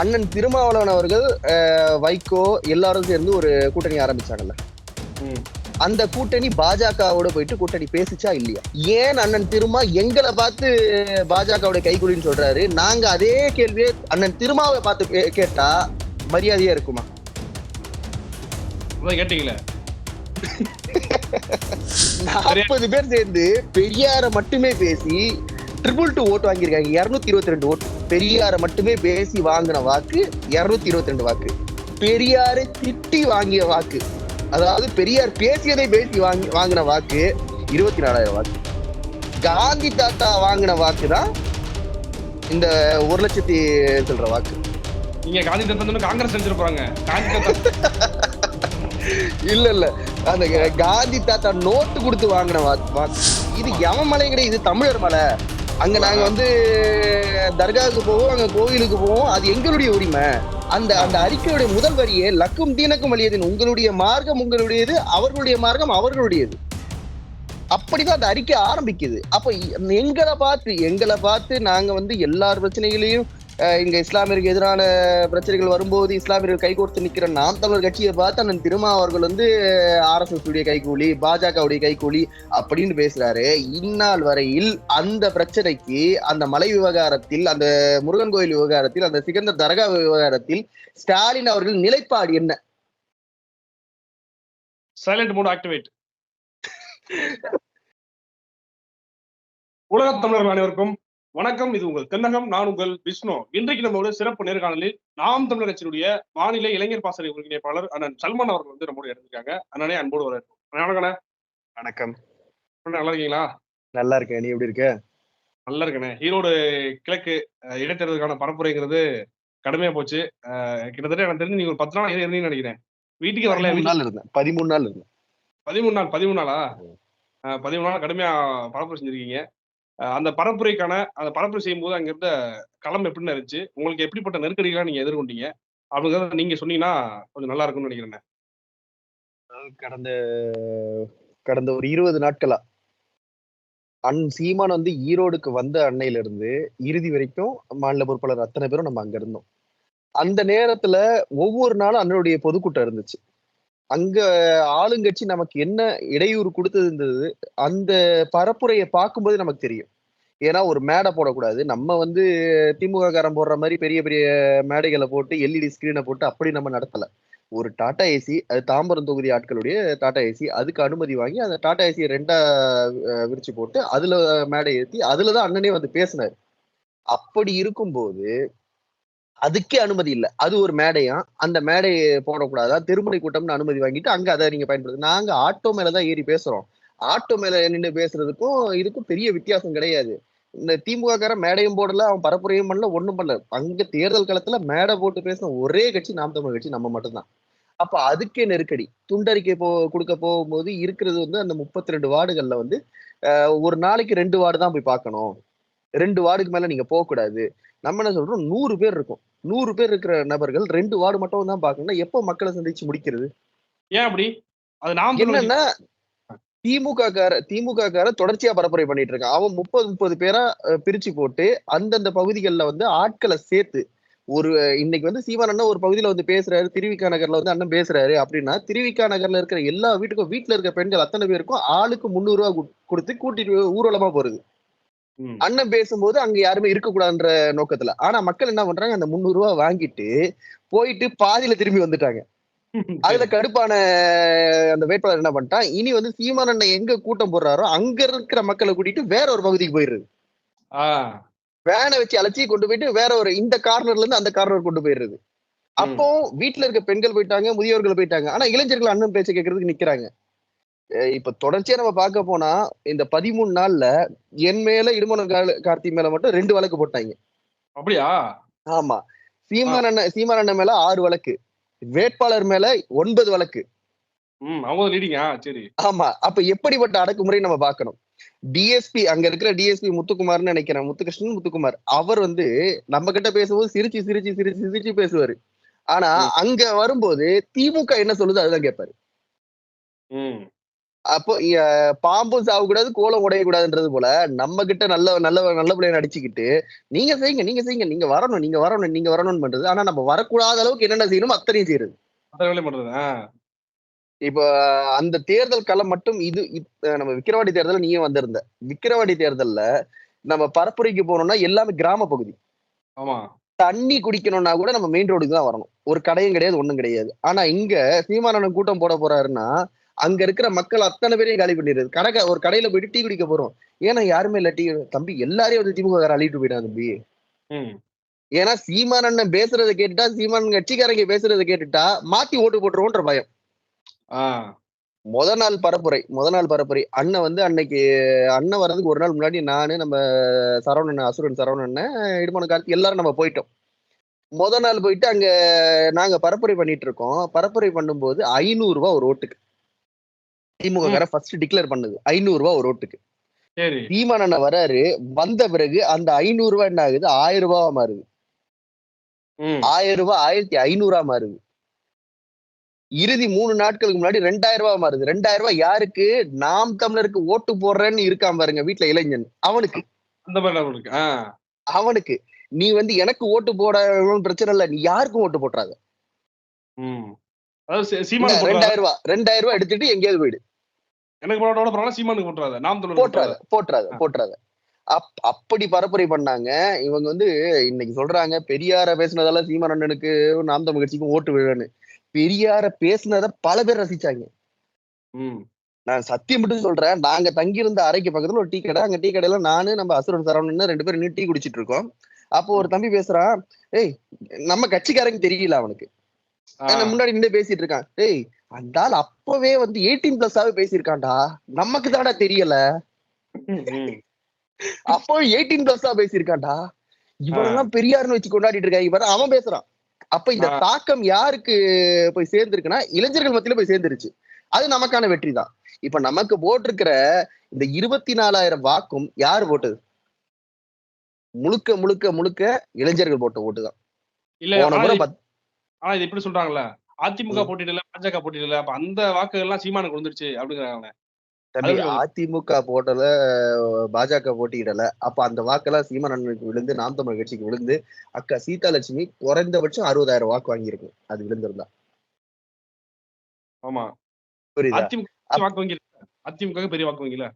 அண்ணன் திருமாவளவன் அவர்கள் வைகோ எல்லாரும் சேர்ந்து ஒரு கூட்டணி ஆரம்பிச்சாங்கல்ல. அந்த கூட்டணி பாஜகவோட போயிட்டு கூட்டணி பேசிச்சா இல்லையா? ஏன் அண்ணன் திருமா எங்களை பார்த்து பாஜகவோட கைகுலின்னு சொல்றாரு? நாங்க அதே கேள்வியை அண்ணன் திருமாவை பார்த்து கேட்டா மரியாதையா இருக்குமா? கேட்டீங்களே? நாற்பது பேர் சேர்ந்து பெரியார மட்டுமே பேசி ட்ரிபிள் டூ ஓட்டு வாங்கியிருக்காங்க. இருநூத்தி இருபத்தி ரெண்டு ஓட்டு பெரியார மட்டுமே பேசி வாங்கின வாக்கு இருநூத்தி இருபத்தி ரெண்டு வாக்கு. பெரியாரை திட்டி வாங்கிய வாக்கு. அதாவது பெரியார் பேசியதை பேசி வாங்கி வாங்கின வாக்கு இருபத்தி நாலாயிரம் வாக்கு. காந்தி தாத்தா வாங்கின வாக்கு தான் இந்த ஒரு லட்சத்தி சொல்ற வாக்கு. நீங்க காந்தி தத்தம் காங்கிரஸ் செஞ்சிட்டு போறாங்க. காந்தி தத்தம் இல்ல இல்ல. அந்த காந்தி தாத்தா நோட்டு கொடுத்து வாங்கின வாக்கு இது எவன் மலை கிடையாது இது தமிழர் மலை. அங்க நாங்க வந்து தர்காவுக்கு போவோம் அங்க கோயிலுக்கு போவோம். அது எங்களுடைய உரிமை. அந்த அந்த அறிக்கையுடைய முதல் வரியே லக்கும் தீனக்கும் வலியதின் உங்களுடைய மார்க்கம் உங்களுடையது அவர்களுடைய மார்க்கம் அவர்களுடையது. அப்படிதான் அந்த அறிக்கை ஆரம்பிக்குது. அப்ப எங்களை பார்த்து எங்களை பார்த்து நாங்க வந்து எல்லார் பிரச்சனைகளையும் இங்க இஸ்லாமியருக்கு எதிரான பிரச்சனைகள் வரும்போது இஸ்லாமியர்கள் கைகோர்த்து நிக்கிற நாம் தமிழர் கட்சியை பார்த்து அண்ணன் திருமா அவர்கள் வந்து ஆர்எஸ்எஸ் உடைய கைகூலி பாஜகவுடைய கைகூலி அப்படின்னு பேசுறாரு. இந்நாள் வரையில் அந்த பிரச்சனைக்கு அந்த மலை விவகாரத்தில் அந்த முருகன் கோயில் விவகாரத்தில் அந்த சிகந்தர் தர்கா விவகாரத்தில் ஸ்டாலின் அவர்கள் நிலைப்பாடு என்ன? சைலண்ட் மோட் ஆக்டிவேட் உலகத் தமிழர்கள் அனைவருக்கும் வணக்கம் இது உங்கள் தென்னகம் நான் உங்கள் விஷ்ணு. இன்றைக்கு நம்மளோட சிறப்பு நேர்காணலில் நாம் தமிழர் கட்சியினுடைய மாநில இளைஞர் பாசறை ஒருங்கிணைப்பாளர் அண்ணன் சல்மான் அவர்கள் வந்து நம்மோட இருந்திருக்காங்க அண்ணனே அன்போடு வர வணக்கண்ணே வணக்கம் நல்லா இருக்கீங்களா? நல்லா இருக்கேன். நீ எப்படி இருக்க? நல்லா இருக்கண்ணே ஈரோடு கிழக்கு இடைத்தேர்தலுக்கான பரப்புரைங்கிறது கடுமையா போச்சு. கிட்டத்தட்ட எனக்கு தெரிஞ்சு நீங்க ஒரு பத்து நாள் இருந்தீங்கன்னு நினைக்கிறேன். வீட்டுக்கு வரல நாள் இருந்தேன். பதிமூணு நாள் இருந்தேன். பதிமூணு நாள் பதிமூணு நாளா? பதிமூணு நாள் கடுமையா பரப்புரை செஞ்சிருக்கீங்க. அந்த பரப்புரைக்கான அந்த பரப்புரை செய்யும்போது அங்க இருந்த களம் எப்படின்னு இருந்துச்சு. உங்களுக்கு எப்படிப்பட்ட நெருக்கடிகளாக நீங்க எதிர்கொண்டீங்க? அப்படிங்கிறத நீங்க சொன்னீங்கன்னா கொஞ்சம் நல்லா இருக்கும்னு நினைக்கிறேன் கடந்த கடந்த ஒரு இருபது நாட்களா அன் சீமான் வந்து ஈரோடுக்கு வந்த அன்னையில இருந்து இறுதி வரைக்கும் மாநில பொறுப்பாளர் அத்தனை பேரும் நம்ம அங்க இருந்தோம். அந்த நேரத்துல ஒவ்வொரு நாளும் அண்ணனுடைய பொதுக்கூட்டம் இருந்துச்சு. அங்க ஆளுங்கட்சி நமக்கு என்ன இடையூறு கொடுத்தது இருந்தது அந்த பரப்புரையை பார்க்கும்போது நமக்கு தெரியும். ஏன்னா ஒரு மேடை போடக்கூடாது. நம்ம வந்து திமுக காரம் போடுற மாதிரி பெரிய பெரிய மேடைகளை போட்டு எல்இடி ஸ்கிரீனை போட்டு அப்படி நம்ம நடத்தல. ஒரு டாடா ஏசி அது தாம்பரம் தொகுதி ஆட்களுடைய டாடா ஏசி அதுக்கு அனுமதி வாங்கி அந்த டாடா ஏசியை ரெண்டா விரிச்சு போட்டு அதுல மேடை ஏற்றி அதுலதான் அண்ணனே வந்து பேசினாரு. அப்படி இருக்கும்போது அதுக்கே அனுமதி இல்லை. அது ஒரு மேடையா? அந்த மேடையை போடக்கூடாதா? திருமுனை கூட்டம்னு அனுமதி வாங்கிட்டு அங்க அதை நீங்க பயன்படுத்து நாங்க ஆட்டோ மேலதான் ஏறி பேசுறோம். ஆட்டோ மேல நின்று பேசுறதுக்கும் இதுக்கும் பெரிய வித்தியாசம் கிடையாது. இந்த திமுகக்கார மேடையும் போடல அவன் பரப்புரையும் பண்ணல ஒண்ணும் பண்ணல. அங்க தேர்தல் காலத்துல மேடை போட்டு பேசின ஒரே கட்சி நாம் தமிழ் கட்சி நம்ம மட்டும்தான். அப்ப அதுக்கே நெருக்கடி. துண்டறிக்கை போ கொடுக்க போகும்போது இருக்கிறது வந்து அந்த முப்பத்தி ரெண்டு வார்டுகள்ல வந்து ஒரு நாளைக்கு ரெண்டு வார்டு தான் போய் பார்க்கணும். ரெண்டு வார்டுக்கு மேல நீங்க போக கூடாது நம்ம என்ன சொல்றோம்? நூறு பேர் இருக்கும். நூறு பேர் இருக்கிற நபர்கள் ரெண்டு வார்டு மட்டும் தான் பார்க்கணும்னா எப்போ மக்களை சந்திச்சு முடிக்கிறது? ஏன் அப்படி? அது நாம் என்னன்னா திமுக கார திமுக கார தொடர்ச்சியா பரப்புரை பண்ணிட்டு இருக்கான் அவன் முப்பது முப்பது பேரா பிரிச்சு போட்டு அந்தந்த பகுதிகளில் வந்து ஆட்களை சேர்த்து ஒரு இன்னைக்கு வந்து சீமான் அண்ணன் ஒரு பகுதியில வந்து பேசுறாரு திருவிக்கா நகர்ல வந்து அண்ணன் பேசுறாரு அப்படின்னா திருவிக்கா நகர்ல இருக்கிற எல்லா வீட்டுக்கும் வீட்டுல இருக்க பெண்கள் அத்தனை பேருக்கும் ஆளுக்கு முந்நூறு ரூபாய் கு- கொடுத்து கூட்டிட்டு ஊர்வலமா போறது. அண்ணன் பேசும்போது அங்க யாருமே இருக்கக்கூடாதுன்ற நோக்கத்துல. ஆனா மக்கள் என்ன பண்றாங்க அந்த முந்நூறு ரூபாய் வாங்கிட்டு போயிட்டு பாதியில திரும்பி வந்துட்டாங்க. அதுல கடுப்பான அந்த வேட்பாளர் என்ன பண்ணிட்டான் இனி வந்து சீமான் அண்ணன் எங்க கூட்டம் போடுறாரோ அங்க இருக்கிற மக்களை கூட்டிட்டு வேற ஒரு பகுதிக்கு போயிடுறது. வேனை வச்சு அழைச்சி கொண்டு போயிட்டு வேற ஒரு இந்த கார்னர்ல இருந்து அந்த கார்னர் கொண்டு போயிடுறது. அப்போ வீட்டுல இருக்க பெண்கள் போயிட்டாங்க முதியோர்கள் போயிட்டாங்க. ஆனா இளைஞர்கள் அண்ணன் பேச்ச கேட்கறதுக்கு நிக்கிறாங்க. இப்ப தொடர்ச்சியா நம்ம பார்க்க போனா இந்த பதிமூணு நாள்ல என் மேல இடுமலம் கா- கார்த்தி மேல மட்டும் ரெண்டு வழக்கு போட்டாங்க. அப்படியா? ஆமா. சீமான் அண்ணன் சீமான் அண்ணன் மேல ஆறு வழக்கு. வேட்பாளர் மேல ஒன்பது வழக்கு. ஆமா. அப்ப எப்படிப்பட்ட அடக்குமுறை நம்ம பார்க்கணும். டிஎஸ்பி அங்க இருக்கிற டிஎஸ்பி முத்துக்குமார்னு நினைக்கிறேன். முத்துகிருஷ்ணன் முத்துக்குமார். அவர் வந்து நம்ம கிட்ட பேசும்போது சிரிச்சு சிரிச்சு சிரிச்சு சிரிச்சு பேசுவாரு. ஆனா. அங்க வரும்போது திமுக என்ன சொல்லுது அதுதான் கேட்பாரு அப்போ அஹ், பாம்பும் சாகக்கூடாது கோலம் உடையக்கூடாதுன்றது போல நம்ம கிட்ட நல்ல நல்ல நல்ல பிள்ளைய நடிச்சுக்கிட்டு நீங்க செய்யுங்க நீங்க செய்யுங்க நீங்க வரணும் நீங்க வரணும் நீங்க வரணும்னு பண்றது. ஆனா நம்ம வரக்கூடாத அளவுக்கு என்னென்ன செய்யணும் அத்தனையும் செய்யறது. இப்போ அந்த தேர்தல் களம் மட்டும் இது நம்ம விக்கிரவாண்டி தேர்தல் நீங்க வந்திருந்த. விக்கிரவாண்டி தேர்தல்ல நம்ம பரப்புரைக்கு போனோம்னா எல்லாமே கிராம பகுதி. ஆமா. தண்ணி குடிக்கணும்னா கூட நம்ம மெயின் ரோடுக்கு தான் வரணும். ஒரு கடையும் கிடையாது ஒண்ணும் கிடையாது. ஆனா இங்க சீமானந்தன் கூட்டம் போட போறாருன்னா அங்க இருக்கிற மக்கள் அத்தனை பேரையும் காலி பண்ணிடுறது. கடை ஒரு கடையில போயிட்டு டீ குடிக்க போறோம். ஏன்னா யாருமே இல்ல டீ தம்பி எல்லாரையும் வந்து திமுக கார அள்ளிட்டு போயிட்டான் தம்பி. ஏன்னா சீமான் அண்ணன் பேசுறதை கேட்டுட்டா சீமான் கட்சிக்காரங்க பேசுறதை கேட்டுட்டா மாத்தி ஓட்டு போட்டுருவோன்ற பயம். முத நாள் பரப்புரை முத நாள் பரப்புரை. அண்ணன் வந்து அன்னைக்கு அண்ணன் வர்றதுக்கு ஒரு நாள் முன்னாடி நானு நம்ம சரவணன் அசுரன் சரவணன் இடுமான காலத்து எல்லாரும் நம்ம போயிட்டோம். முத நாள் போயிட்டு அங்க நாங்க பரப்புரை பண்ணிட்டு இருக்கோம். பரப்புரை பண்ணும்போது ஐநூறு ரூபாய் ஒரு ஓட்டுக்கு. திமுக ஃபர்ஸ்ட் டிக்ளேர் பண்ணுது. ஐநூறு ரூபாய் ஒரு ஓட்டுக்கு. அண்ணன் வராரு வந்த பிறகு அந்த ஐநூறு ரூபாய் என்ன ஆகுது? ஆயிரம் ரூபாவா மாறுது. ஆயிரம் ரூபாய் ஆயிரத்தி ஐநூறா மாறுது. இறுதி மூணு நாட்களுக்கு முன்னாடி ரெண்டாயிரம் ரூபாய் மாறுது. ரெண்டாயிரம் ரூபாய் யாருக்கு? நாம் தமிழருக்கு ஓட்டு போடுறேன்னு இருக்கான் பாருங்க வீட்டுல இளைஞன். அவனுக்கு. அவனுக்கு. நீ வந்து எனக்கு ஓட்டு போட பிரச்சனை இல்ல. நீ யாருக்கும் ஓட்டு போட்டுறாத. ரெண்டாயிரம் ரூபாய் ரெண்டாயிரம் ரூபாய் எடுத்துட்டு எங்கேயாவது போயிடு. எனக்கு போட பரவாயில்ல சீமானுக்கு போட்டுறாத. நாம் தமிழர் போட்டுறாத. போட்டுறாத அப் அப்படி பரப்புரை பண்ணாங்க. இவங்க வந்து இன்னைக்கு சொல்றாங்க பெரியார பேசுனதால சீமான் அண்ணனுக்கு நாம் தமிழ் கட்சிக்கும் ஓட்டு விழன்னு பெரியார பேசுனத பல பேர் ரசிச்சாங்க. நான் சத்தியம் மட்டும் சொல்றேன். நாங்க தங்கியிருந்த அறைக்கு பக்கத்துல ஒரு டீ கடை. அங்க டீ கடையில நானு நம்ம அசுரன் சரவணன் ரெண்டு பேரும் டீ குடிச்சிட்டு இருக்கோம். அப்போ ஒரு தம்பி பேசுறான். ஏய் நம்ம கட்சிக்காரங்க தெரியல அவனுக்கு. முன்னாடி நின்று பேசிட்டு இருக்கான். டேய் அந்த ஆள் அப்பவே வந்து எயிட்டீன் பிளஸ்ஸாவே பேசியிருக்கான்டா. நமக்கு தான்டா தெரியல. ம், ம். அப்போ எயிட்டீன் பிளஸ்ஸா பேசியிருக்கான்டா. இவனெல்லாம் பெரியார்னு வச்சு கொண்டாடிட்டு இருக்காங்க இவன் அவன் பேசுறான். அப்ப இந்த. தாக்கம் யாருக்கு போய் சேர்ந்திருக்குன்னா இளைஞர்கள் மத்தியில போய் சேர்ந்துருச்சு. அது நமக்கான வெற்றி தான் இப்ப நமக்கு போட்டிருக்கிற இந்த இருபத்தி நாலாயிரம் வாக்கும் யார் போட்டது? முழுக்க முழுக்க முழுக்க இளைஞர்கள் போட்ட ஓட்டு தான் ஆனா இது- இப்படி சொல்றாங்கல்ல? அதிமுக. போட்டியிடல பாஜக போட்டியிடல அப்ப அந்த வாக்குகள் எல்லாம் சீமானுக்கு வந்துருச்சு அப்படிங்கிறாங்க தம்பி அதிமுக போட்டல பாஜக போட்டியிடல. அப்ப அந்த வாக்கெல்லாம் சீமான் அண்ணனுக்கு விழுந்து நாம் தமிழ் கட்சிக்கு விழுந்து அக்கா சீதாலட்சுமி குறைந்தபட்சம் அறுபதாயிரம் வாக்கு வாங்கியிருக்கும் அது விழுந்திருந்தா. ஆமா. புரியுதா? அதிமுக வாக்கு வங்கி இல்ல. அதிமுக பெரிய வாக்கு வங்கில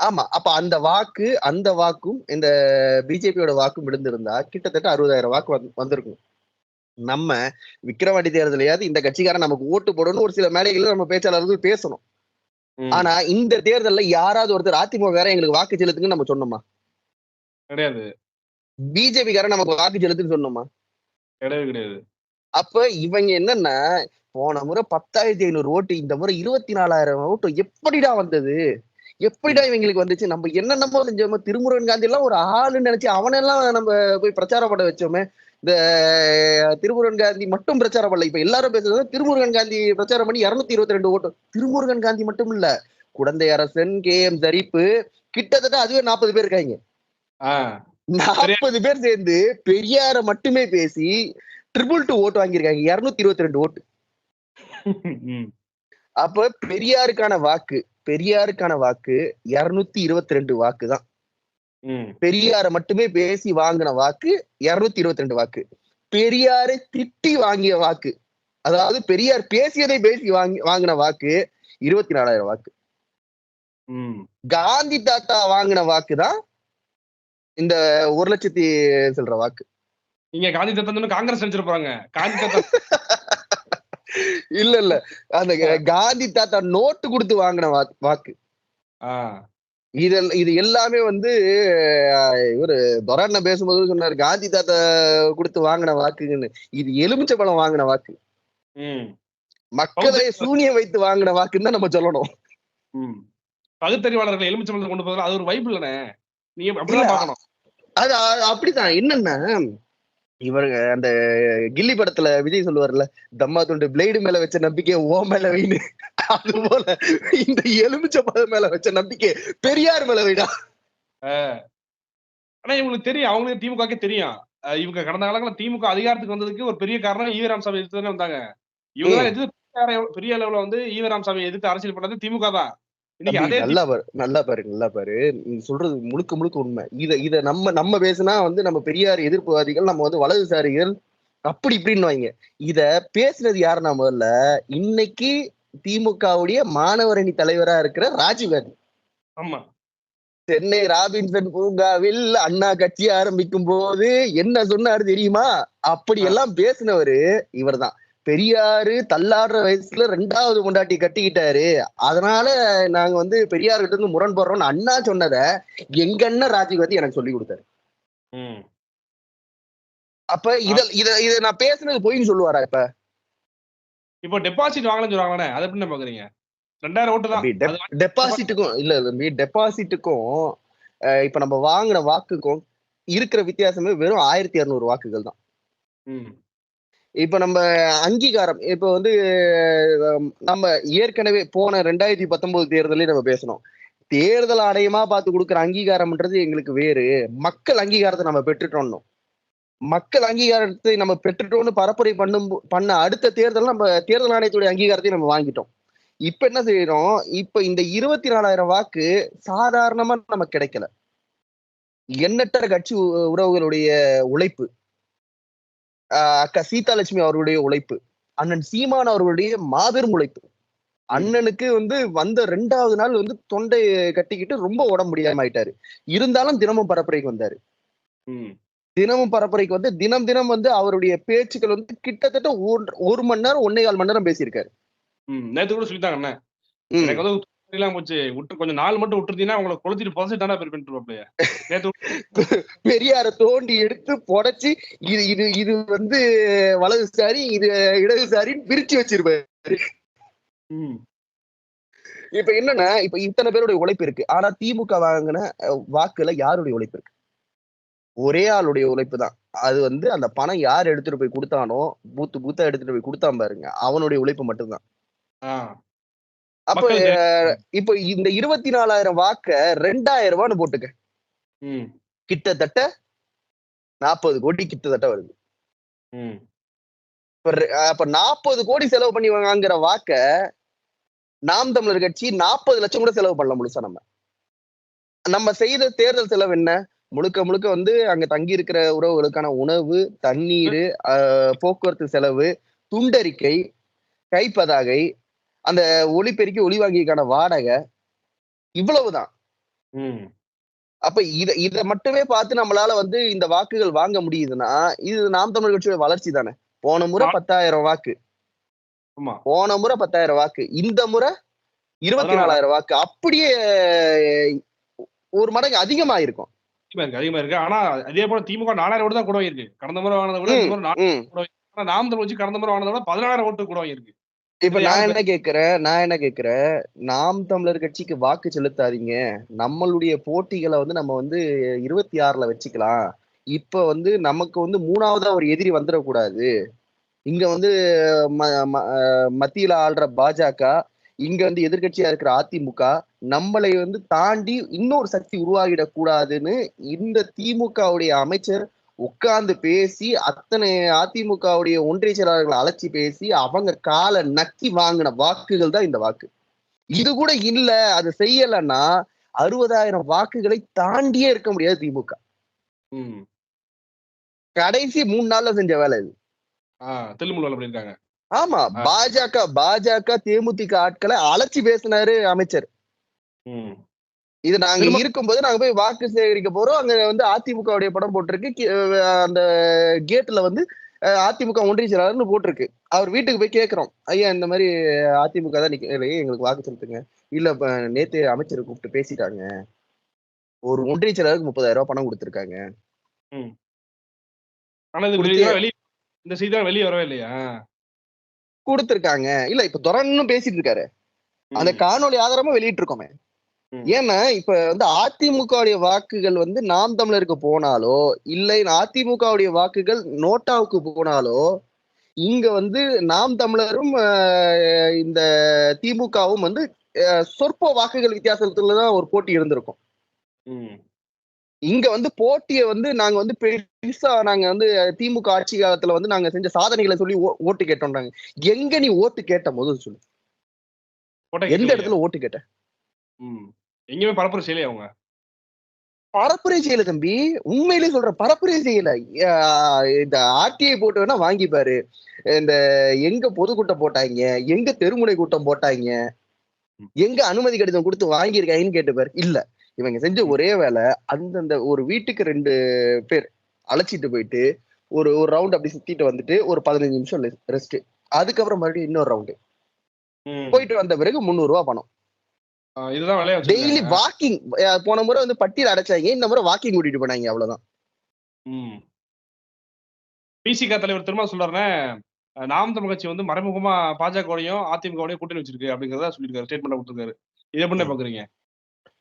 ஆமா. அப்ப அந்த வாக்கு அந்த வாக்கும் இந்த பிஜேபியோட வாக்கும் விழுந்திருந்தா கிட்டத்தட்ட அறுபதாயிரம் வாக்கு வந்து- வந்திருக்கும். நம்ம விக்கிரவாண்டி தேர்தலையாவது இந்த கட்சிக்காரன் நமக்கு ஓட்டு போடணும்னு ஒரு சில மேடைகள்ல நம்ம பேச்சாளர்கள் பேசணும். ஆனா இந்த தேர்தல்ல யாராவது ஒருத்தர் அதிமுக வேற எங்களுக்கு வாக்கு செலுத்துங்கன்னு நம்ம சொன்னோமா? கிடையாது. பிஜேபி காரன் நமக்கு வாக்கு செலுத்துன்னு சொன்னோமா? கிடையவே கிடையாது. அப்ப இவங்க என்னன்னா போன முறை பத்தாயிரத்தி ஐநூறு ஓட்டு இந்த முறை இருபத்தி நாலாயிரம் ஓட்டு எப்படிடா வந்தது? எப்படிடா இவங்களுக்கு வந்துச்சு? நம்ம என்னென்னமோ செஞ்சோமோ? திருமுருகன் காந்தி எல்லாம் ஒரு ஆளுன்னு நினைச்சு அவனெல்லாம் நம்ம போய் பிரச்சாரம் பண்ண வச்சோமே. இந்த திருமுருகன் காந்தி மட்டும் பிரச்சாரம் பண்ணல. இப்ப எல்லாரும் பேசுறது திருமுருகன் காந்தி பிரச்சாரம் பண்ணி இருநூத்தி இருபத்தி ரெண்டு ஓட்டு. திருமுருகன் காந்தி மட்டும் இல்ல. குடந்தை அரசன் கே எம் தரிப்பு கிட்டத்தட்ட அதுவே நாற்பது பேர் இருக்காங்க. நாற்பது பேர் சேர்ந்து பெரியார மட்டுமே பேசி ட்ரிபிள் டூ ஓட்டு வாங்கியிருக்காங்க. இருநூத்தி இருபத்தி ரெண்டு ஓட்டு. அப்ப பெரியாருக்கான வாக்கு பெரியாருக்கான வாக்கு இருநூத்தி இருபத்தி ரெண்டு வாக்கு தான் பெரியார மட்டுமே பேசி வாங்கின வாக்கு இருநூத்தி இருபத்தி ரெண்டு வாக்கு. பெரியாரை திட்டி வாங்கிய வாக்கு. அதாவது பெரியார் பேசியதை பேசி வாங்கி வாங்கின வாக்கு இருபத்தி நாலாயிரம் வாக்கு. காந்தி தாத்தா வாங்கின வாக்கு தான் இந்த ஒரு லட்சத்தி சொல்ற வாக்கு. நீங்க காந்தி தத்தம் காங்கிரஸ் நினைச்சிருப்பாங்க. காந்தி தத்தம் இல்ல இல்ல. அந்த காந்தி தாத்தா நோட்டு கொடுத்து வாங்கின வாக்கு. இது இது எல்லாமே வந்து இவரு தொராண்ண பேசும்போது சொன்னாரு காந்தி தாத்தா கொடுத்து வாங்கின வாக்குன்னு. இது எலுமிச்சை பழம் வாங்கின வாக்கு. மக்களை சூனிய வைத்து வாங்கின வாக்குன்னு தான் நம்ம சொல்லணும். பகுத்தறிவாளர்கள் எலுமிச்சம்பழத்தை கொண்டு போகிறது அது ஒரு வைப் இல்லனே நீங்க அப்படிதான். பார்க்கணும். அது அப்படிதான். என்னன்னா இவர் அந்த கில்லி படத்துல விஜய் சொல்லுவார்ல தம்மா துண்டு பிளேடு மேல வச்ச நம்பிக்கை ஓ மேல வைன்னு அது போல இந்த எலுமிச்சை பழம் மேல வச்ச நம்பிக்கை பெரியார் மேல வைடா? ஆனா இவங்களுக்கு தெரியும். அவங்களுக்கு திமுகவுக்கே தெரியும். இவங்க கடந்த காலங்களில் திமுக அதிகாரத்துக்கு வந்ததுக்கு ஒரு பெரிய காரணம் ஈவராம் சாமி எடுத்து தானே வந்தாங்க இவங்க எதிர்த்து பெரிய- அளவுல வந்து ஈவ ராமசாமி எதிர்த்து அரசியல் பண்ணது திமுக தான். நல்லா பாரு நல்லா பாரு நல்லா பாரு. நீ சொல்றது முழுக்க முழுக்க உண்மை. இத இத நம்ம நம்ம பேசுனா வந்து நம்ம பெரியார் எதிர்ப்புவாதிகள் நம்ம வந்து வலதுசாரிகள் அப்படி இப்படின்னு வைங்க. இத பேசுனது யாருன்னா முதல்ல? இன்னைக்கு திமுகவுடைய மாணவரணி தலைவரா இருக்கிற ராஜீவ்காந்தி ஆமா. சென்னை ராபின்சன் பூங்காவில் அண்ணா கட்சி ஆரம்பிக்கும் போது என்ன சொன்னாரு தெரியுமா? அப்படி எல்லாம் பேசினவரு இவர்தான். பெரியாரு தள்ளாடுற வயசுல ரெண்டாவது பொண்டாட்டி கட்டிக்கிட்டாரு. அதனால நாங்க வந்து பெரியார் கிட்ட இருந்து முரண்படுறோம்னு அண்ணா சொன்னத எங்க அண்ணன் ராஜீவ்காந்தி எனக்கு சொல்லி கொடுத்தாரு. அப்ப இத இத இத நான் பேசுனது பொய்ன்னு சொல்லுவாரா இப்ப? இப்போ டெபாசிட் வாங்கலன்னு சொல்றாங்களே அதை எப்படி பாக்குறீங்க? ரெண்டாயிரம் ஓட்டு தான். டெபாசிட்டுக்கும் இல்ல தம்பி டெபாசிட்டுக்கும் இப்ப நம்ம வாங்கின வாக்குக்கும் இருக்கிற வித்தியாசமே வெறும் ஆயிரத்தி இருநூறு வாக்குகள் தான். இப்ப நம்ம அங்கீகாரம் இப்ப வந்து நம்ம ஏற்கனவே போன ரெண்டாயிரத்தி பத்தொன்பது தேர்தலையும் நம்ம பேசணும். தேர்தல் ஆணையமா பார்த்து கொடுக்குற அங்கீகாரம்ன்றது எங்களுக்கு வேறு. மக்கள் அங்கீகாரத்தை நம்ம பெற்றுட்டோம்னு. மக்கள் அங்கீகாரத்தை நம்ம பெற்றுட்டோம்னு பரப்புரை பண்ணும் பண்ண அடுத்த தேர்தல் நம்ம தேர்தல் ஆணையத்துடைய அங்கீகாரத்தை நம்ம வாங்கிட்டோம். இப்ப என்ன செய்யறோம்? இப்ப இந்த இருபத்தி நாலாயிரம் வாக்கு சாதாரணமா நமக்கு கிடைக்கல. எண்ணற்ற கட்சி உறவுகளுடைய உழைப்பு. அக்கா சீதாலட்சுமி அவர்களுடைய உழைப்பு அண்ணன் சீமான் அவர்களுடைய மாபெரும் உழைப்பு அண்ணனுக்கு வந்து வந்த ரெண்டாவது நாள் வந்து தொண்டை கட்டிக்கிட்டு ரொம்ப உடம்பு முடியாம ஆயிட்டாரு இருந்தாலும் தினமும் பரப்புரைக்கு வந்தாரு. தினமும் பரப்புரைக்கு வந்து தினம் தினம் வந்து அவருடைய பேச்சுக்கள் வந்து கிட்டத்தட்ட ஒரு- ஒரு மணி நேரம் ஒன்னே கால் மணி நேரம் பேசியிருக்காரு. நேத்து கூட சொல்லிட்டாங்க. எனக்கு வந்து எல்லாம் போச்சு. விட்டு கொஞ்சம் நாள் மட்டும் விட்டுருந்தீங்கன்னா உங்களை கொளுத்திட்டு புதைச்சிட்டு தானே பேர் பண்ணிட்டு பெரியார தோண்டி எடுத்து புடைச்சு இது இது இது வந்து வலதுசாரி இது இடதுசாரின்னு பிரிச்சு வச்சிருப்பாரு. இப்ப என்னன்னா இப்ப இத்தனை பேருடைய உழைப்பு இருக்கு. ஆனா திமுக வாங்கின வாக்குல யாருடைய உழைப்பு இருக்கு? ஒரே ஆளுடைய உழைப்பு தான். அது வந்து அந்த பணம் யார் எடுத்துட்டு போய் கொடுத்தானோ பூத்து பூத்தா எடுத்துட்டு போய் கொடுத்தான் பாருங்க. அவனுடைய உழைப்பு மட்டும்தான். அப்ப இப்ப இந்த இருபத்தி நாலாயிரம் வாக்க ரெண்டாயிரம் ரூபான்னு போட்டுக்க. கிட்டத்தட்ட நாற்பது கோடி கிட்டத்தட்ட வருது. அப்ப நாற்பது கோடி செலவு பண்ணி வாங்குற வாக்க நாம் தமிழர் கட்சி நாற்பது லட்சம் கூட செலவு பண்ணல முழுசா நம்ம. நம்ம செய்த தேர்தல் செலவு என்ன? முழுக்க முழுக்க வந்து அங்க தங்கி இருக்கிற உறவுகளுக்கான உணவு தண்ணீர் போக்குவரத்து செலவு துண்டறிக்கை கைப்பதாகை அந்த ஒளிபெருக்கி ஒளிவாங்கிக்கான வாடகை இவ்வளவுதான். அப்ப இத இத மட்டுமே பார்த்து நம்மளால வந்து இந்த வாக்குகள் வாங்க முடியுதுன்னா இது நாம் தமிழர் கட்சியோட வளர்ச்சி தானே. போன முறை பத்தாயிரம் வாக்கு. போன முறை பத்தாயிரம் வாக்கு. இந்த முறை இருபத்தி நாலாயிரம் வாக்கு. அப்படியே ஒரு மடங்கு அதிகமா இருக்கும் அதிகமா இருக்கு ஆனா அதே போல திமுக நாலாயிரம் ஓட்டு தான் கூட இருக்கு கடந்த முறை வாங்கினதை விட நாம் தமிழ் வச்சு கடந்த முறை வாங்கினதை விட பதினாயிரம் ஓட்டு கூட இருக்கு இப்ப நான் என்ன கேக்குறேன் நான் என்ன கேக்குறேன் நாம் தமிழர் கட்சிக்கு வாக்கு செலுத்தாதீங்க. நம்மளுடைய போட்டிகளை வந்து நம்ம வந்து இருபத்தி ஆறுல வச்சுக்கலாம். இப்ப வந்து நமக்கு வந்து மூணாவதா ஒரு எதிரி வந்துடக்கூடாது. இங்க வந்து மத்தியில ஆள்ற பாஜக இங்க வந்து எதிர்க்கட்சியா இருக்கிற அதிமுக நம்மளை வந்து தாண்டி இன்னொரு சக்தி உருவாகிடக் கூடாதுன்னு இந்த திமுகவுடைய அமைச்சர் உட்கார்ந்து பேசி அத்தனை அதிமுகவுடைய ஒன்றிய செயலாளர்களை அழைச்சி பேசி அவங்க காலை நக்கி வாங்கின வாக்குகள் தான் இந்த வாக்கு. இது கூட இல்ல அது செய்யலைன்னா அறுபதாயிரம் வாக்குகளை தாண்டியே இருக்க முடியாது திமுக. கடைசி மூணு நாள்ல செஞ்ச வேலை இது. பண்ணிருக்காங்க ஆமா பாஜக பாஜக தேமுதிக ஆட்களை அழைச்சி பேசினாரு அமைச்சர். இது நாங்க இருக்கும்போது நாங்க போய் வாக்கு சேகரிக்க போறோம். அங்க வந்து அதிமுகவுடைய படம் போட்டிருக்கு. அந்த கேட்ல வந்து அதிமுக ஒன்றிய செயலாளர்னு போட்டிருக்கு. அவர் வீட்டுக்கு போய் கேக்குறோம். ஐயா இந்த மாதிரி அதிமுக தான் எங்களுக்கு வாக்கு செலுத்துங்க. இல்ல நேத்து அமைச்சர் கூப்பிட்டு பேசிட்டாங்க. ஒரு ஒன்றிய செயலாளருக்கு முப்பதாயிரம் ரூபாய் பணம் கொடுத்திருக்காங்க. இந்த செய்தி வெளியே வரவே இல்லையா? கொடுத்திருக்காங்க. இல்ல இப்ப தொடர்ந்து பேசிட்டு இருக்காரு. அந்த காணொளி ஆதாரமா வெளியிட்டு இருக்கோமே. ஏன்னா இப்ப வந்து அதிமுகவுடைய வாக்குகள் வந்து நாம் தமிழருக்கு போனாலோ இல்லை அதிமுகவுடைய வாக்குகள் நோட்டாவுக்கு போனாலோ இங்க வந்து நாம் தமிழரும் இந்த திமுகவும் வந்து சொற்ப வாக்குகள் வித்தியாசத்துல தான் ஒரு போட்டி இருந்திருக்கும். இங்க வந்து போட்டிய வந்து நாங்க வந்து பெருசா நாங்க வந்து திமுக ஆட்சி காலத்துல வந்து நாங்க செஞ்ச சாதனைகளை சொல்லி ஓ- ஓட்டு கேட்டோம்னாங்க எங்க நீ ஓட்டு கேட்ட முதல் சொல்லு. எந்த? இடத்துல ஓட்டு கேட்ட? ம். எங்கேயுமே பரப்புரை செய்யலையா அவங்க? பரப்புரை செய்யல தம்பி. உண்மையிலே சொல்ற பரப்புரை செய்யல இந்த ஆர்டிஐ போட்டு வேணா வாங்கிப்பாரு. இந்த எங்க பொதுக்கூட்டம் போட்டாங்க? எங்க தெருமுனை கூட்டம் போட்டாங்க? எங்க அனுமதி கடிதம் கொடுத்து வாங்கியிருக்காங்கன்னு கேட்டுப்பாரு. இல்ல. இவங்க செஞ்ச ஒரே வேலை அந்தந்த ஒரு வீட்டுக்கு ரெண்டு பேர் அழைச்சிட்டு போயிட்டு ஒரு ஒரு ரவுண்ட் அப்படி சுத்திட்டு வந்துட்டு ஒரு பதினஞ்சு நிமிஷம் ரெஸ்ட் அதுக்கப்புறம் மறுபடியும் இன்னொரு ரவுண்டு. போயிட்டு வந்த பிறகு முந்நூறு ரூபாய் பணம். இதுதான் வேலையா டெய்லி. வாக்கிங் போன முறை வந்து பட்டியல் அடைச்சாங்க. இந்த முறை வாக்கிங் கூட்டிட்டு போனாங்க அவ்வளவுதான். ம். பிசிக தலைவர் திரும்ப சொல்றாருன்னா நாம் தமிழ் கட்சி வந்து மறைமுகமா பாஜகவோடையும் அதிமுகவோடையும் கூட்டணி வச்சிருக்கு அப்படிங்கறத சொல்லியிருக்காரு ஸ்டேட்மெண்ட் கொடுத்திருக்காரு. இது எப்படி பாக்குறீங்க?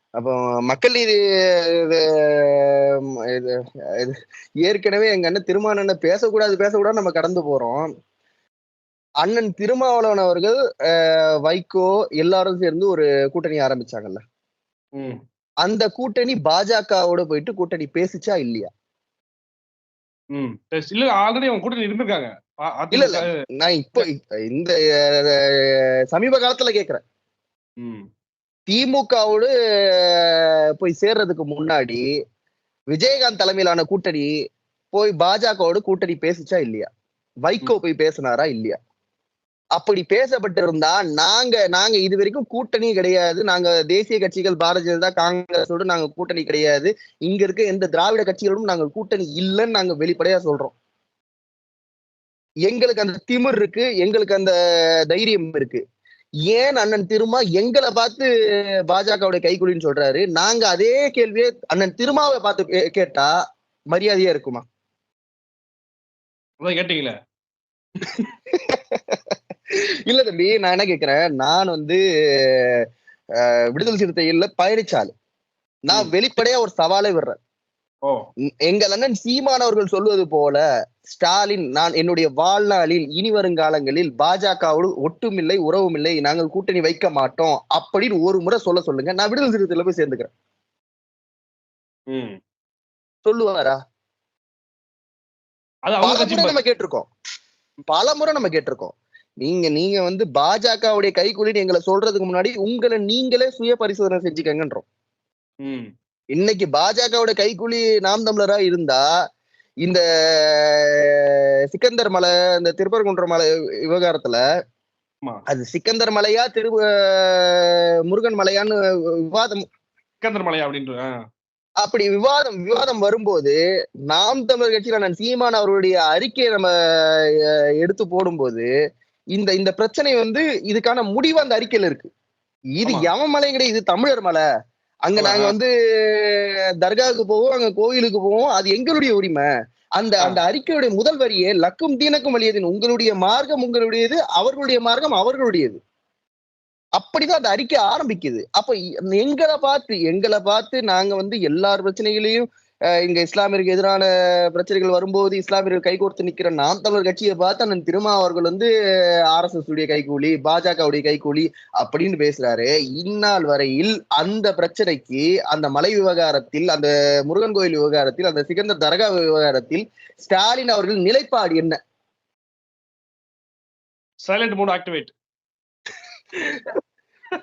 அப்போ மக்கள் இது, இது ஏற்கனவே எங்க அண்ணன் திருமாவளவன் பேசக்கூடாது பேசக்கூடாது நம்ம கடந்து போறோம். அண்ணன் திருமாவளவன் அவர்கள் வைகோ எல்லாரும் சேர்ந்து ஒரு கூட்டணி ஆரம்பிச்சாங்கல்ல. அந்த கூட்டணி பாஜகவோட போயிட்டு கூட்டணி பேசுச்சா இல்லையா? இல்ல ஆல்ரெடி அவங்க கூட்டணி இருந்திருக்காங்க. இல்ல, அதிமுக நான் இப்போ இந்த சமீப காலத்துல கேக்குறேன். திமுகவோடு போய் சேர்றதுக்கு முன்னாடி விஜயகாந்த் தலைமையிலான கூட்டணி போய் பாஜகவோடு கூட்டணி பேசுச்சா இல்லையா? வைகோ போய் பேசினாரா இல்லையா? அப்படி பேசப்பட்டிருந்தா நாங்க நாங்க இது வரைக்கும் கூட்டணி கிடையாது. நாங்க தேசிய கட்சிகள் பாரதிய ஜனதா காங்கிரஸோடு நாங்க கூட்டணி கிடையாது. இங்க இருக்க எந்த திராவிட கட்சிகளோடும் நாங்க கூட்டணி இல்லைன்னு நாங்க வெளிப்படையா சொல்றோம். எங்களுக்கு அந்த திமிர் இருக்கு எங்களுக்கு அந்த தைரியம் இருக்கு. ஏன் அண்ணன் திருமா எங்களை பார்த்து பாஜகவுடைய கைக்குலின்னு சொல்றாரு? நாங்க அதே கேள்வியை அண்ணன் திருமாவை பார்த்து கே- கேட்டா மரியாதையா இருக்குமா? கேட்டீங்களா. இல்ல தம்பி நான் என்ன கேக்குறேன்? நான் வந்து விடுதலை சிறுத்தைகள்ல பயணிச்சாலு நான். வெளிப்படையா ஒரு சவாலை விடுறேன். எங்கள் அண்ணன் சீமான் அவர்கள் சொல்வது போல ஸ்டாலின் நான் என்னுடைய வாழ்நாளில் இனி வருங்காலங்களில் பாஜகவோடு ஒட்டுமில்லை உறவுமில்லை நாங்கள் கூட்டணி வைக்க மாட்டோம் அப்படின்னு ஒரு முறை சொல்ல சொல்லுங்க. நான் விடுதலை சிறுத்தையில போய் சேர்ந்துக்கிறேன். சொல்லுவாரா? அது நம்ம கேட்டிருக்கோம். பல முறை நம்ம கேட்டிருக்கோம் நீங்க நீங்க வந்து பாஜகவுடைய கைக்குலின்னு எங்களை சொல்றதுக்கு முன்னாடி உங்களை நீங்களே சுய பரிசோதனை செஞ்சுக்கங்கன்றோம். இன்னைக்கு பாஜகவோட கைக்குலி நாம் தமிழரா இருந்தா இந்த சிக்கந்தர் மலை இந்த திருப்பரங்குன்ற மலை விவகாரத்துல. அது சிக்கந்தர் மலையா திரு முருகன் மலையான்னு விவாதம் சிக்கந்தர் மலையா அப்படின்ற. அப்படி விவாதம் விவாதம் வரும்போது நாம் தமிழர் கட்சியில நான் சீமான் அவர்களுடைய அறிக்கையை நம்ம எடுத்து போடும்போது இந்த இந்த பிரச்சனை வந்து இதுக்கான முடிவு அந்த அறிக்கையில இருக்கு இது ஆமா. எவன் மலை கிடையாது இது தமிழர் மலை அங்க. நாங்க வந்து தர்காவுக்கு போவோம் அங்க கோயிலுக்கு போவோம் அது எங்களுடைய உரிமை அந்த. அந்த அறிக்கையுடைய முதல் வரியே லக்கும் தீனக்கும் வலியதின் உங்களுடைய மார்க்கம் உங்களுடையது அவர்களுடைய மார்க்கம் அவர்களுடையது அப்படிதான் அந்த அறிக்கை ஆரம்பிக்குது. அப்ப எங்களை பார்த்து எங்களை பார்த்து நாங்க வந்து எல்லார் பிரச்சனைகளையும் இங்க இஸ்லாமியருக்கு எதிரான பிரச்சனைகள் வரும்போது இஸ்லாமியர்கள் கைகோர்த்து நிக்கிற நாம் தமிழர் கட்சியை பார்த்து அண்ணன் திருமா அவர்கள் வந்து ஆர் எஸ் எஸ் உடைய கைகூலி பாஜகவுடைய கைகூலி அப்படின்னு பேசுறாரு. இந்நாள் வரையில் அந்த பிரச்சனைக்கு அந்த மலை விவகாரத்தில் அந்த முருகன் கோயில் விவகாரத்தில் அந்த சிகந்த தர்கா விவகாரத்தில் ஸ்டாலின் அவர்கள் நிலைப்பாடு என்ன? சைலண்ட் மூட் ஆக்டிவேட்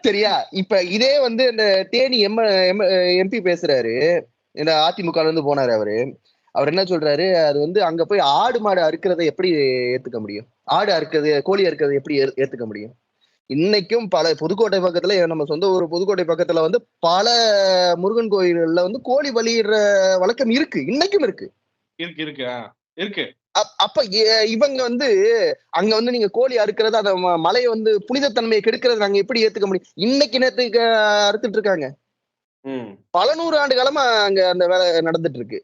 சரியா? இப்ப இதே வந்து இந்த தேனி எம் எம்பி பேசுறாரு. இந்த அதிமுக இருந்து போனாரு அவரு. அவர் என்ன சொல்றாரு? அது வந்து அங்க போய் ஆடு மாடு அறுக்கிறதை எப்படி ஏத்துக்க முடியும்? ஆடு அறுக்கிறது கோழி அறுக்கிறது எப்படி ஏத்துக்க முடியும்? இன்னைக்கும் பல புதுக்கோட்டை பக்கத்துல நம்ம சொந்த ஊர் புதுக்கோட்டை பக்கத்துல வந்து பல முருகன் கோயில்கள்ல வந்து கோழி பலியிடுற வழக்கம் இருக்கு. இன்னைக்கும் இருக்கு. இருக்கு இருக்கு. இருக்கு. அப்ப இவங்க வந்து அங்க வந்து நீங்க கோழி அறுக்கிறது அந்த ம- மலையை வந்து புனிதத்தன்மையை கெடுக்கிறது நாங்க எப்படி ஏத்துக்க முடியும்? இன்னைக்கு நேத்துக்கு அறுத்துட்டு இருக்காங்க. பல நூறு ஆண்டு காலமா அங்க அந்த வேலை நடந்துட்டு இருக்கு.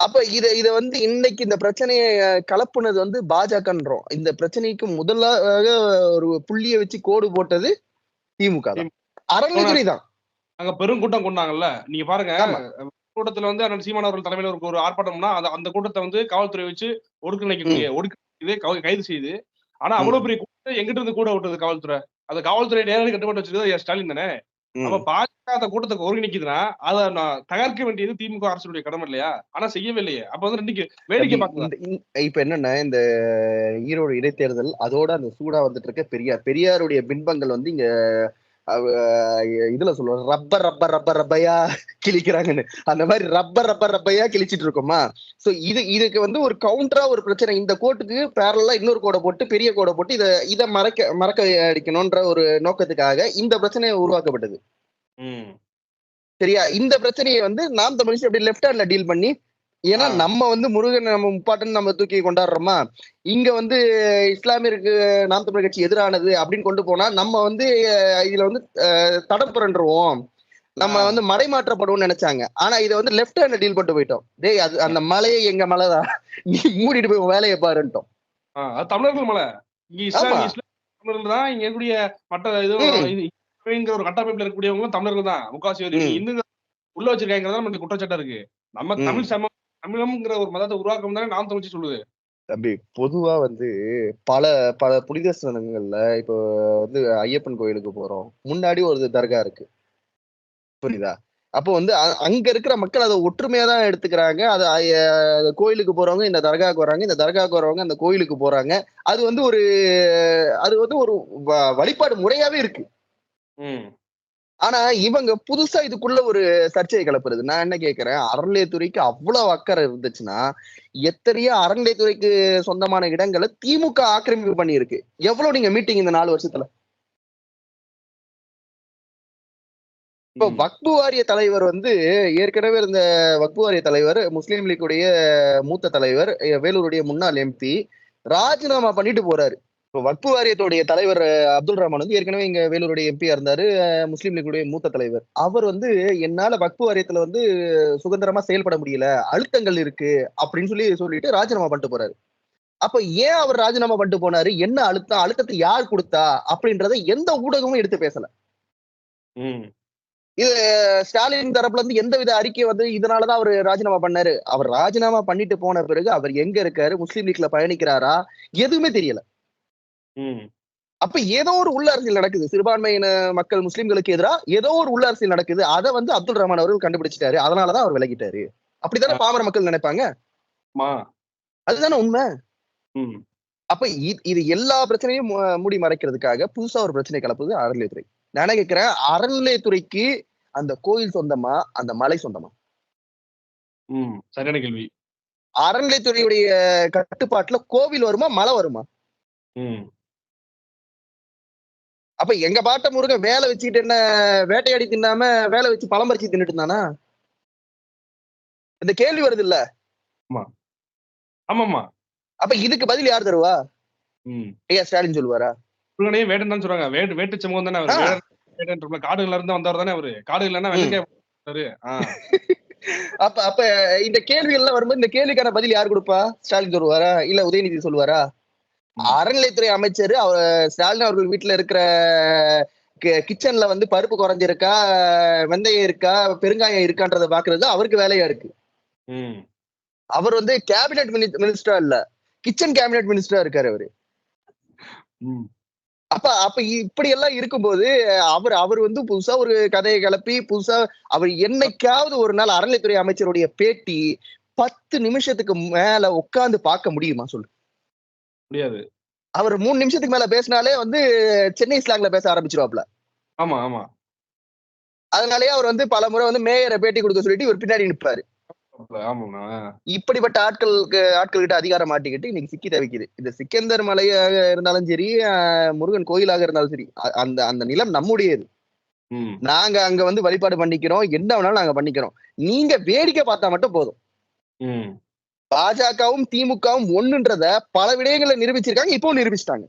அப்ப இத இத வந்து இன்னைக்கு இந்த பிரச்சனையை கலப்புனது வந்து பாஜகன்றோம். இந்த பிரச்சனைக்கு முதலாக ஒரு புள்ளிய வச்சு கோடு போட்டது திமுக தான். அறநிலைத்துறை தான். அங்க பெருங்கூட்டம் கொண்டாங்கல்ல நீங்க பாருங்க. கூட்டத்துல வந்து அண்ணன் சீமான் அவர்கள் தலைமையில ஒரு ஆர்ப்பாட்டம்னா அந்த அந்த கூட்டத்தை வந்து காவல்துறை வச்சு ஒடுக்கிணைக்கக்கூடிய ஒடுக்கி கைது செய்யுது ஆனா அவ்வளவு பெரிய கூட்டத்தை எங்கிட்ட இருந்து கூட விட்டது காவல்துறை. அந்த காவல்துறை நேரடி கட்டுப்பாட்டு வச்சிருக்கிறது ஸ்டாலின் தானே? ம். அப்ப பாஜக அந்த கூட்டத்தை ஒருங்கிணைக்குதுன்னா அதை நான் தகர்க்க வேண்டியது திமுக அரசுடைய கடமை இல்லையா? ஆனா செய்யவே இல்லையே அப்ப வந்து ரெண்டுக்கு வேடிக்கை பார்க்கலாம்? இப்ப என்னன்னா இந்த ஈரோடு இடைத்தேர்தல் அதோட அந்த சூடா வந்துட்டு இருக்க பெரியார் பெரியாருடைய பின்பங்கள் வந்து இங்க இதுல சொல்லுவாங்க ரப்பர் ரப்பர் ரப்பர் ரப்பையா கிழிக்கிறாங்கன்னு. அந்த மாதிரி ரப்பர் ரப்பர் ரப்பையா கிழிச்சிட்டு இருக்கோமா? சோ இது இதுக்கு வந்து ஒரு கவுண்டரா ஒரு பிரச்சனை. இந்த கோட்டுக்கு பேரலா இன்னொரு கோடை போட்டு பெரிய கோடை போட்டு இத இத மறக்க மறக்க அடிக்கணும்ன்ற ஒரு நோக்கத்துக்காக இந்த பிரச்சனை உருவாக்கப்பட்டது. ம். சரியா? இந்த பிரச்சனையை வந்து நாம் தமிழ் அப்படி லெஃப்ட் ஹேண்ட்ல டீல் பண்ணி ஏன்னா. நம்ம வந்து முருகன் நம்ம முப்பாட்டன் நம்ம தூக்கி கொண்டாடுறோமா? இங்க வந்து இஸ்லாமியருக்கு நாம் தமிழர் கட்சி எதிரானது அப்படின்னு கொண்டு போனா நம்ம வந்து இதுல வந்து தடம் புரண்டுருவோம். நம்ம. வந்து மடைமாற்றப்படுவோம்னு நினைச்சாங்க. ஆனா இதை வந்து லெஃப்ட் ஹேண்ட்ல டீல் பண்ணிட்டு போயிட்டோம். டேய் அது அந்த மலையே எங்க மலைதான்? நீ மூடிட்டு போய் வேலையை பாருன்ட்டோம். தமிழர்கள் மலை. தான் இங்க இருக்கக்கூடிய மற்ற இது ஒரு கட்டமைப்புல இருக்கக்கூடியவங்களும் தமிழர்கள் தான். முக்காசி. இன்னும் உள்ள வச்சிருக்காங்கிறதா நமக்கு குற்றச்சாட்டா இருக்கு. நம்ம. தமிழ் சம தமிழம்ங்கிற ஒரு மதத்தை உருவாக்கம் தானே நாம் தமிழ்ச்சி சொல்லுது. தம்பி பொதுவா வந்து பல பல புனித ஸ்தலங்கள்ல இப்போ வந்து ஐயப்பன் கோயிலுக்கு போறோம். முன்னாடி ஒரு தர்கா இருக்கு. புரியுதா? அப்போ வந்து அங்க இருக்கிற மக்கள் அதை ஒற்றுமையா தான் எடுத்துக்கிறாங்க. அது கோயிலுக்கு போறவங்க இந்த தர்காவுக்கு வராங்க இந்த தர்காவுக்கு வரவங்க அந்த கோயிலுக்கு போறாங்க. அது வந்து ஒரு அது வந்து ஒரு வழிபாடு முறையாவே இருக்கு. ஆனா இவங்க புதுசா இதுக்குள்ள ஒரு சர்ச்சையை கிளப்புறது. நான் என்ன கேக்குறேன் அறநிலையத்துறைக்கு அவ்வளவு அக்கறை இருந்துச்சுன்னா எத்தனையோ அறநிலையத்துறைக்கு சொந்தமான இடங்களை திமுக ஆக்கிரமிப்பு பண்ணியிருக்கு. எவ்வளவு நீங்க மீட்டிங் இந்த நாலு வருஷத்துல? இப்போ. வக்பு வாரிய தலைவர் வந்து ஏற்கனவே இருந்த வக்பு வாரிய தலைவர் முஸ்லீம் லீக்குடைய மூத்த தலைவர் வேலூருடைய முன்னாள் எம்பி ராஜினாமா பண்ணிட்டு போறாரு. வக்பு வாரியத்துடைய தலைவர் அப்துல் ரஹ்மான் வந்து ஏற்கனவே இங்க வேலூருடைய எம்பியா இருந்தாரு முஸ்லீம் லீக்குடைய மூத்த தலைவர் அவர் வந்து என்னால வக்பு வாரியத்துல வந்து சுதந்திரமா செயல்பட முடியல அழுத்தங்கள் இருக்கு அப்படின்னு சொல்லி சொல்லிட்டு ராஜினாமா பண்ணிட்டு போறாரு அப்ப ஏன் அவர் ராஜினாமா பண்ணிட்டு போனாரு என்ன அழுத்தம் அழுத்தத்தை யார் கொடுத்தா அப்படின்றத எந்த ஊடகமும் எடுத்து பேசல. இது ஸ்டாலின் தரப்புல இருந்து எந்த வித அறிக்கை வந்து இதனாலதான் அவர் ராஜினாமா பண்ணாரு அவர் ராஜினாமா பண்ணிட்டு போன பிறகு அவர் எங்க இருக்காரு முஸ்லீம் லீக்ல பயணிக்கிறாரா எதுவுமே தெரியல. அப்ப ஏதோ ஒரு உள்ள அரசியல் நடக்குது. சிறுபான்மையின மக்கள் முஸ்லிம்களுக்கு எதிரா ஏதோ ஒரு உள்ள அரசியல் நடக்குது. அதை வந்து அப்துல் ரஹ்மான் அவர்கள் கண்டுபிடிச்சிட்டாரு. அதனாலதான் அவர் விலகிட்டாரு. அப்படித்தானே பாமர மக்கள் நினைப்பாங்க. அதுதானே உண்மை. அப்ப இது எல்லா பிரச்சனையும் மூடி மறைக்கிறதுக்காக புதுசா ஒரு பிரச்சனை கலப்புது அறநிலையத்துறை. நான் கேட்கிறேன் அறநிலையத்துறைக்கு அந்த கோயில் சொந்தமா? அந்த மலை சொந்தமா. சரியான கேள்வி. அறநிலையத்துறையுடைய கட்டுப்பாட்டுல கோவில் வருமா? மலை வருமா. அப்ப எங்க பாட்ட முருகன் வேலை வச்சுக்கிட்டு என்ன வேட்டையாடி தின்னாம வேலை வச்சு பழம் பறிச்சு தின்னுட்டு இருந்தானா? இந்த கேள்வி வருது இல்ல ஆமாமா அப்ப இதுக்கு பதில் யார் தருவா. ஐயா ஸ்டாலின் சொல்லுவாரா? முருகனே வேட்டன் தான் சொல்றாங்க. வேட்டு வேட்டு சமூகம் தானே அவரு? காடுகள்ல இருந்து வந்தவர் தானே அவரு? காடு இல்லைன்னா வெள்ளக்காய் போட்டாரு. ஆ. அப்ப அப்ப இந்த கேள்விகள் எல்லாம் வரும்போது இந்த கேள்விக்கான பதில் யார் கொடுப்பா? ஸ்டாலின் சொல்லுவாரா? இல்ல உதயநிதி சொல்லுவாரா? ம். அறநிலையத்துறை அமைச்சர் அவர் ஸ்டாலின் அவர்கள் வீட்டுல இருக்கிற கிச்சன்ல வந்து பருப்பு குறைஞ்சிருக்கா வெந்தயம் இருக்கா பெருங்காயம் இருக்கான்றத பாக்குறது அவருக்கு வேலையா இருக்கு ம். அவர் வந்து கேபினெட் மினிஸ்டரா இல்ல கிச்சன் கேபினெட் மினிஸ்டரா இருக்காரு அவரு ம். அப்ப அப்ப இப்படி எல்லாம் இருக்கும்போது அவர் அவர் வந்து புதுசா ஒரு கதையை கிளப்பி புதுசா அவர் என்னைக்காவது ஒரு நாள் அறநிலைத்துறை அமைச்சருடைய பேட்டி பத்து நிமிஷத்துக்கு மேல உட்கார்ந்து பார்க்க முடியுமா சொல்லு முடியாது. அவர் மூணு நிமிஷத்துக்கு மேல பேசினாலே வந்து சென்னை ஸ்லாங்ல பேச ஆரம்பிச்சிருவாப்ல. ஆமா ஆமா. அதனாலயே அவர் வந்து பல முறை வந்து மேயரை பேட்டி கொடுக்க சொல்லிட்டு இவர் பின்னாடி நிற்பாரு இப்படிப்பட்ட ஆட்களுக்கு ஆட்கள் கிட்ட அதிகாரம் மாட்டிக்கிட்டு இன்னைக்கு சிக்கி தவிக்குது. இந்த சிக்கந்தர் மலையாக இருந்தாலும் சரி முருகன் கோயிலாக இருந்தாலும் சரி அந்த அந்த நிலம் நம்முடையது. நாங்க அங்க வந்து வழிபாடு பண்ணிக்கிறோம் என்ன வேணாலும் நாங்க பண்ணிக்கிறோம். நீங்க வேடிக்கை பார்த்தா மட்டும் போதும். பாஜகவும் திமுகவும் ஒண்ணுன்றத பல விடயங்களை நிரூபிச்சிருக்காங்க இப்பவும் நிரூபிச்சிட்டாங்க.